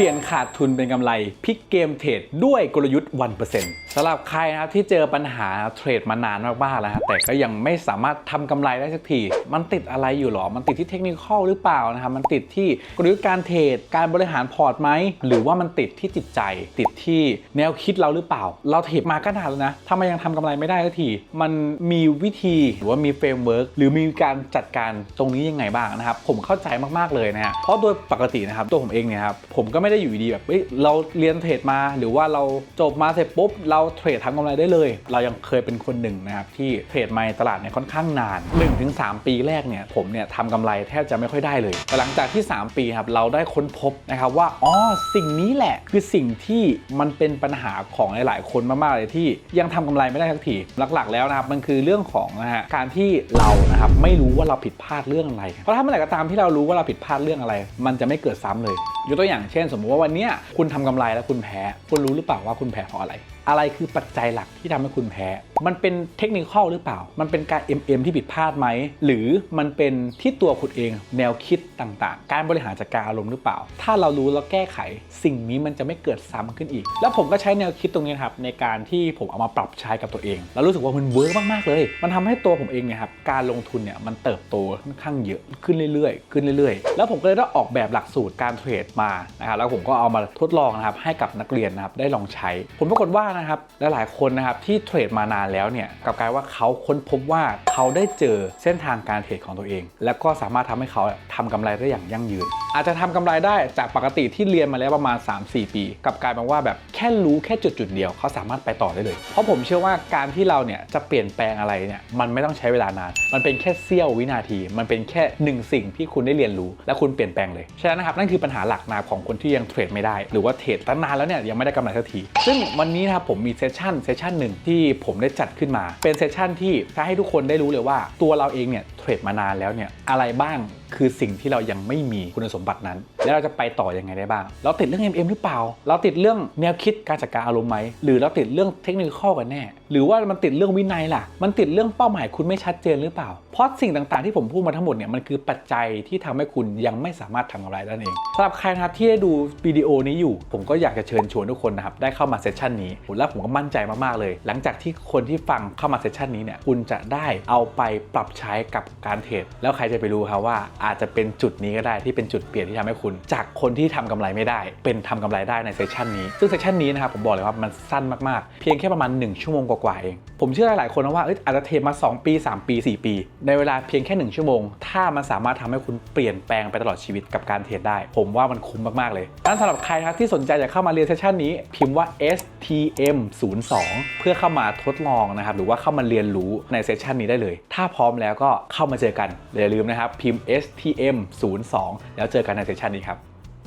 เปลี่ยนขาดทุนเป็นกำไรพลิกเกมเทรดด้วยกลยุทธ์1%สำหรับใครนะครับที่เจอปัญหาเทรดมานานมากๆแล้วฮะแต่ก็ยังไม่สามารถทำกำไรได้สักที มันติดอะไรอยู่หรอ มันติดที่เทคนิคอลหรือเปล่านะครับมันติดที่กลยุทธ์การเทรดการบริหารพอร์ตไหมหรือว่ามันติดที่จิตใจ ติดที่แนวคิดเราหรือเปล่า เราเทรดมาก็นานแล้วนะทำไมยังทำกำไรไม่ได้สักทีมันมีวิธีหรือว่ามีเฟรมเวิร์กหรือมีการจัดการตรงนี้ยังไงบ้างนะครับผมเข้าใจมากๆเลยนะฮะเพราะโดยปกตินะครับตัวผมเองเนี่ยครับผมก็ไม่ไม่ได้อยู่ดีแบบเฮ้ยเราเรียนเทรดมา หรือว่าเราจบมาเสร็จปุ๊บ เราเทรดทำกำไรได้เลย เรายังเคยเป็นคนหนึ่งนะครับที่เทรดมาในตลาดเนี่ยค่อนข้างนาน 1-3 ปีแรกเนี่ยผมเนี่ยทำกำไรแทบจะไม่ค่อยได้เลย แต่หลังจากที่ 3 ปีครับเราได้ค้นพบนะครับว่าอ๋อสิ่งนี้แหละคือสิ่งที่มันเป็นปัญหาของหลายๆ คนมากๆเลยที่ยังทำกำไรไม่ได้สักทีหลักๆ แล้วนะครับมันคือเรื่องของนะฮะการที่เรานะครับไม่รู้ว่าเราผิดพลาดเรื่องอะไรเพราะถ้าเมื่อไหร่ก็ตามที่เรารู้ว่าเราผิดพลาดเรื่องอะไร มันจะไม่เกิดซ้ำเลยยกตัวอย่างเช่นสมมติว่าวันนี้คุณทำกำไรแล้วคุณแพ้ คุณรู้หรือเปล่าว่าคุณแพ้เพราะอะไร อะไรคือปัจจัยหลักที่ทำให้คุณแพ้ มันเป็นเทคนิคอหรือเปล่า มันเป็นการ MM ที่ผิดพลาดไหม หรือมันเป็นที่ตัวคุณเองแนวคิดต่างๆ การบริหารจัดการอารมณ์หรือเปล่า ถ้าเรารู้แล้วแก้ไข สิ่งนี้มันจะไม่เกิดซ้ำขึ้นอีก แล้วผมก็ใช้แนวคิดตรงนี้ครับในการที่ผมเอามาปรับใช้กับตัวเอง แล้วรู้สึกว่ามันเวิร์กมากๆเลย มันทำให้ตัวผมเองเนี่ยครับการลงทุนเนี่ยมันเติบโตค่อนข้างเยอะขึ้นเรื่อยๆ ขึ้นเรื่อยๆ แล้วผมก็เลยได้ออกแบบหลักสูตรการเทรดมานะครับแล้วผมก็เอามาทดลองนะครับให้กับนักเรียนนะครับได้ลองใช้ผลปรากฏว่านะครับหลายคนนะครับที่เทรดมานานแล้วเนี่ยกลับกลายว่าเขาค้นพบว่าเขาได้เจอเส้นทางการเทรดของตัวเอง และก็สามารถทำให้เขาทำกำไรได้อย่างยั่งยืนอาจจะทำกำไรได้จากปกติที่เรียนมาแล้วประมาณ 3-4 ปีกับกลายเป็นว่าแบบแค่รู้แค่จุดจุดๆเดียวเขาสามารถไปต่อได้เลย เพราะผมเชื่อว่าการที่เราเนี่ยจะเปลี่ยนแปลงอะไรเนี่ยมันไม่ต้องใช้เวลานาน มันเป็นแค่เสี้ยววินาที มันเป็นแค่หนึ่งสิ่งที่คุณได้เรียนรู้ และคุณเปลี่ยนแปลงเลยฉะนั้นนะครับนั่นคือปัญหาหลักนะครับของคนที่ยังเทรดไม่ได้ หรือว่าเทรดตั้งนานแล้วเนี่ยยังไม่ได้กำไรสักทีซึ่งวันนี้นะครับผมมีเซสชั่นเซสชั่นหนึ่งที่ผมได้จัดขึ้นมา เป็นเซสชั่นที่จะให้ทุกคนได้รู้เลยว่าตัวเราเองเนี่ย รดมานานแล้วเนี่ยอะไรบ้างคือสิ่งที่เรายังไม่มีคุณสมบัตินั้น แล้วเราจะไปต่อยังไงได้บ้าง เราติดเรื่อง MM หรือเปล่า เราติดเรื่องแนวคิดการจัดการอารมณ์ไหมหรือเราติดเรื่องเทคนิคข้อกันแน่ หรือว่ามันติดเรื่องวินัยล่ะ มันติดเรื่องเป้าหมายคุณไม่ชัดเจนหรือเปล่า เพราะสิ่งต่างๆที่ผมพูดมาทั้งหมดเนี่ยมันคือปัจจัยที่ทำให้คุณยังไม่สามารถทำกำไรได้เองสำหรับใครนะครับที่ได้ดูวิดีโอนี้อยู่ ผมก็อยากจะเชิญชวนทุกคนนะครับได้เข้ามาเซสชันนี้และผมก็มั่นใจมากๆเลย หลังจากที่คนที่ฟังเข้ามาเซสชันนี้เนี่ยคุณจะได้เอาไปปรับใช้กับการเทรดแล้วใครจะไปรู้ครับว่าอาจจะเป็นจุดนี้ก็ได้ที่เป็นจุดเปลี่ยนที่ทำให้คุณ จากคนที่ทำกำไรไม่ได้ เป็นทำกำไรได้ในเซสชันนี้ ซึ่งเซสชันนี้นะครับผมบอกเลยว่ามันสั้นมากๆ เพียงแค่ประมาณ 1 ชั่วโมงกว่าๆเอง ผมเชื่อหลายๆคนนะว่าอาจจะเทรดมา 2 ปี 3 ปี 4 ปี ในเวลาเพียงแค่ 1 ชั่วโมง ถ้ามันสามารถทำให้คุณเปลี่ยนแปลงไปตลอดชีวิตกับการเทรดได้ ผมว่ามันคุ้มมากๆเลยดังนั้นสำหรับใครครับที่สนใจจะเข้ามาเรียนเซสชันนี้พิมพ์ว่า STM 0 2เพื่อเข้ามาทดลองนะครับหรือว่าเข้ามาเรียนรู้ในเซสชันนี้ได้เลย ถ้าพร้อมแล้วก็เข้ามาเจอกันอย่าลืมนะครับพิมพ์ STM 0 2แล้วเจอกันในเซสชันนี้ครับ